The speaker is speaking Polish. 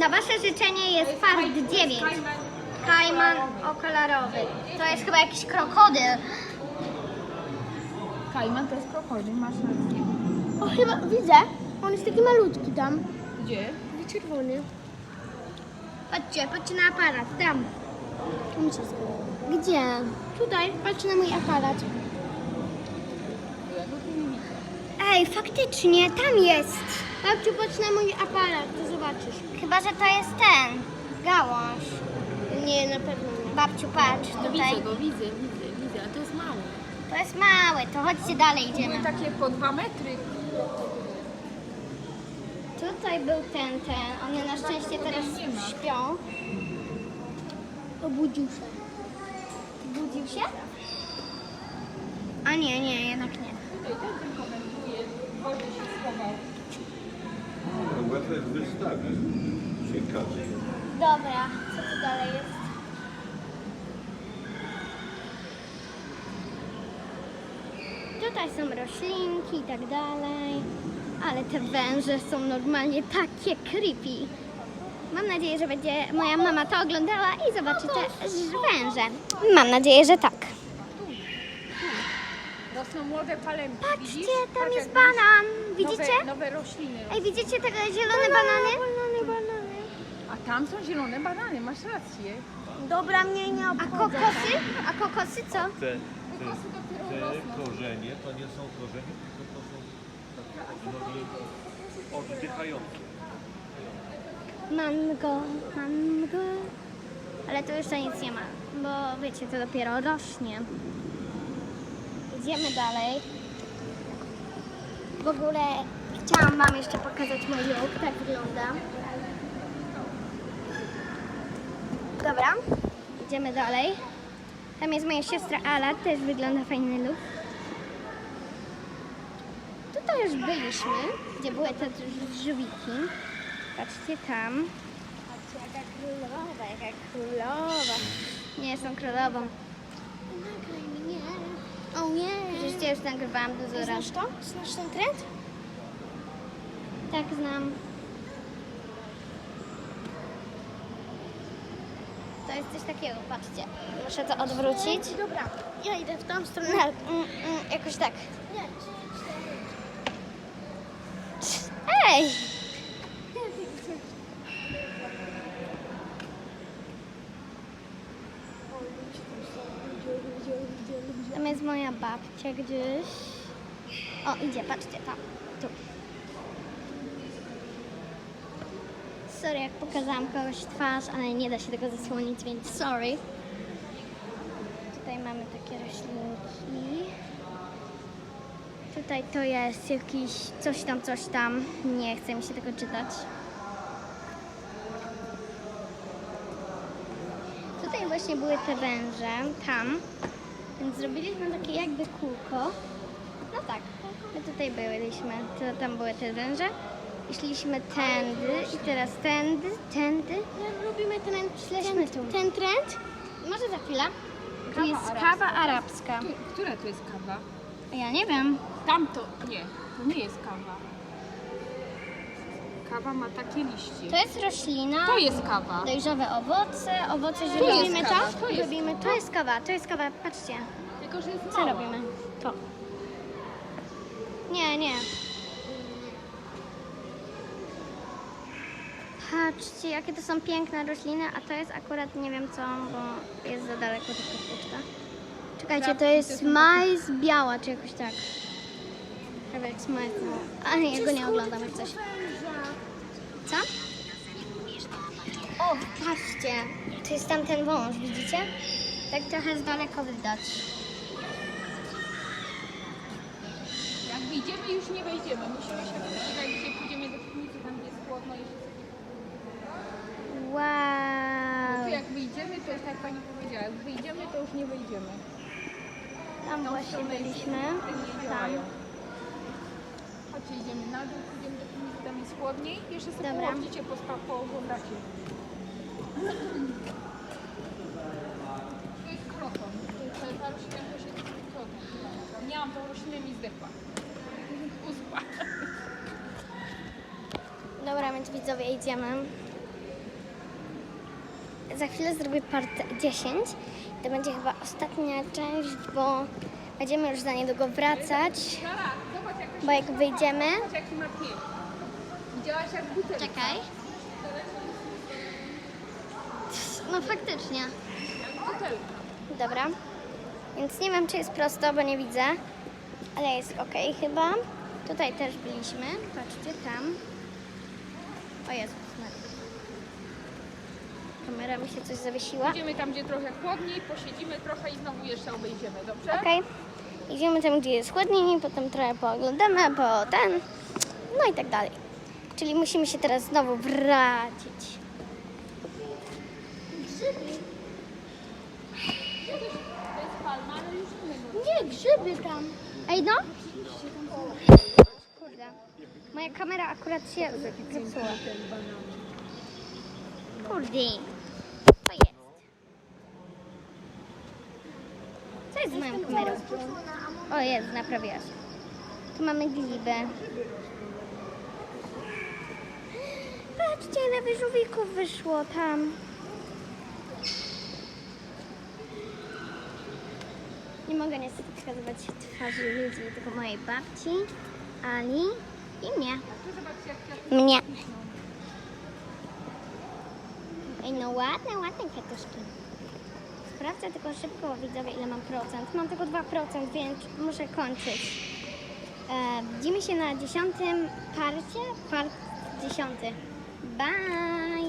Na wasze życzenie jest part 9. Kajman okolorowy. To jest chyba jakiś krokodyl. Kajman to jest krokodyl, masz rację. O, chyba widzę. On jest taki malutki tam. Gdzie? Taki czerwony. Patrzcie, patrzcie na aparat, tam. Tu mi się zgadza. Gdzie? Tutaj, patrz na mój aparat. Ej, faktycznie, tam jest. Babciu, patrz na mój aparat, to zobaczysz. Chyba, że to jest ten. Gałąź. Nie, na pewno nie. Babciu, patrz, No tutaj. widzę go, widzę, widzę, widzę, ale to jest mało. To jest małe, to chodźcie dalej, Były idziemy. takie po dwa metry. Tutaj był ten, ten. One na szczęście teraz śpią. Obudził się. Budził się? A nie, nie, jednak nie. Tutaj ten tylko wędruje, w wodzie się schował. Ciekawe. Dobra, co tu dalej jest? Tutaj są roślinki i tak dalej. Ale te węże są normalnie takie creepy. Mam nadzieję, że będzie moja mama to oglądała i zobaczy te węże. Mam nadzieję, że tak. Rosną młode palemki, widzisz? Patrzcie, tam Patrz, jest jak banan. Nowe, Widzicie? nowe rośliny. Ej, widzicie te zielone banany? Banany, banany. A tam są zielone banany, masz rację. Dobra, mnie nie A kokosy? A kokosy co? Te, Kokosy dopiero te korzenie to nie są korzenie, tylko to są takie nogi oddychające. Mango, mango. Ale tu jeszcze nic nie ma, bo wiecie, to dopiero rośnie. Idziemy dalej. W ogóle chciałam Wam jeszcze pokazać mój look, tak wygląda. Dobra, idziemy dalej. Tam jest moja siostra Ala, też wygląda fajny look. Tutaj już byliśmy, gdzie były te drzwiki. Patrzcie tam. Patrzcie jaka królowa, jaka królowa. Nie jestem królową. Nagraj mnie. O nie. Przecież już nagrywałam dużo razy. Znasz to? Znasz ten trend? Tak, znam. To jest coś takiego, patrzcie. Muszę to odwrócić. Dobra, ja idę w tą stronę. Mm, mm, jakoś tak. Nie. Ej! Tam babcia gdzieś. O, idzie, patrzcie, tam. Tu. Sorry, jak pokazałam kogoś twarz, ale nie da się tego zasłonić, więc sorry. Tutaj mamy takie roślinki. Tutaj to jest jakiś coś tam, coś tam. Nie chce mi się tego czytać. Tutaj właśnie były te węże, tam. Więc zrobiliśmy takie jakby kółko. No tak, my tutaj byliśmy. To, tam były te węże. I szliśmy tędy i teraz tędy, tędy. Robimy ten, Szliśmy tu. ten trend. Może za chwilę. Tu jest arabska. kawa arabska. Która to jest kawa? Ja nie wiem. Tamto, nie, to nie jest kawa. Kawa ma takie liście. To jest roślina. To jest kawa. Dojrzawe owoce, owoce zielone. Robimy kawa, to? to jest Robimy, to jest kawa, to jest kawa, patrzcie. Tylko, że jest Co mała. robimy? To. Nie, nie. Patrzcie, jakie to są piękne rośliny, a to jest akurat nie wiem co, bo jest za daleko ta kapuczka. Czekajcie, to jest majs biała, czy jakoś tak. Kawałek z majsu. A nie, ja go nie oglądam jak coś. Co? O, patrzcie, to jest tamten wąż, widzicie? Tak trochę z daleko widać. Jak wyjdziemy, już nie wejdziemy. Musimy się wybrać, gdzie pójdziemy do piwnicy, tam gdzie jest chłodno. Jeszcze. Wow. Jak wyjdziemy, to jest tak jak pani powiedziała, jak wyjdziemy, to już nie wejdziemy. Tam właśnie byliśmy. Tam. Chodźcie, idziemy na dół, pójdziemy do piwnicy, tam jest chłodniej. Jeszcze sobie Dobra. położycie, pospa, pooglądacie. To jest kroton. To jest ta roślina, to się nazywa kroton. Miałam tą roślinę mi zdechła. Dobra, więc widzowie idziemy. za chwilę zrobię part 10. To będzie chyba ostatnia część, bo będziemy już za niedługo wracać. Klara, zobacz jak to się Bo jak wyjdziemy... Zobacz jaki ma pięć. Widziałaś jak butelka? Czekaj. No faktycznie. Jak butelka. Dobra. Więc nie wiem, czy jest prosto, bo nie widzę. Ale jest ok chyba. Tutaj też byliśmy. Patrzcie, tam. O Jezus Maria. Kamera mi się coś zawiesiła. Idziemy tam, gdzie trochę chłodniej, posiedzimy trochę i znowu jeszcze obejdziemy, dobrze? Okej. Idziemy tam, gdzie jest chłodniej, potem trochę pooglądamy, po ten. No i tak dalej. Czyli musimy się teraz znowu innego. Nie, grzyby tam. Ej, no! Kurde. Moja kamera akurat się zepsuła. Kurde. Co jest? Co jest z moją kamerą? O, jest, naprawiłaś. Tu mamy glibę. Patrzcie, ile wyżółwików wyszło tam. Nie mogę niestety pokazywać twarzy ludzi, tylko mojej babci, Ali i mnie. Mnie. Ej, no ładne, ładne kwiatuszki. Sprawdzę tylko szybko, widzowie, ile mam procent. Mam tylko 2%, więc muszę kończyć. E, widzimy się na dziesiątym parcie, part dziesiąty. Bye!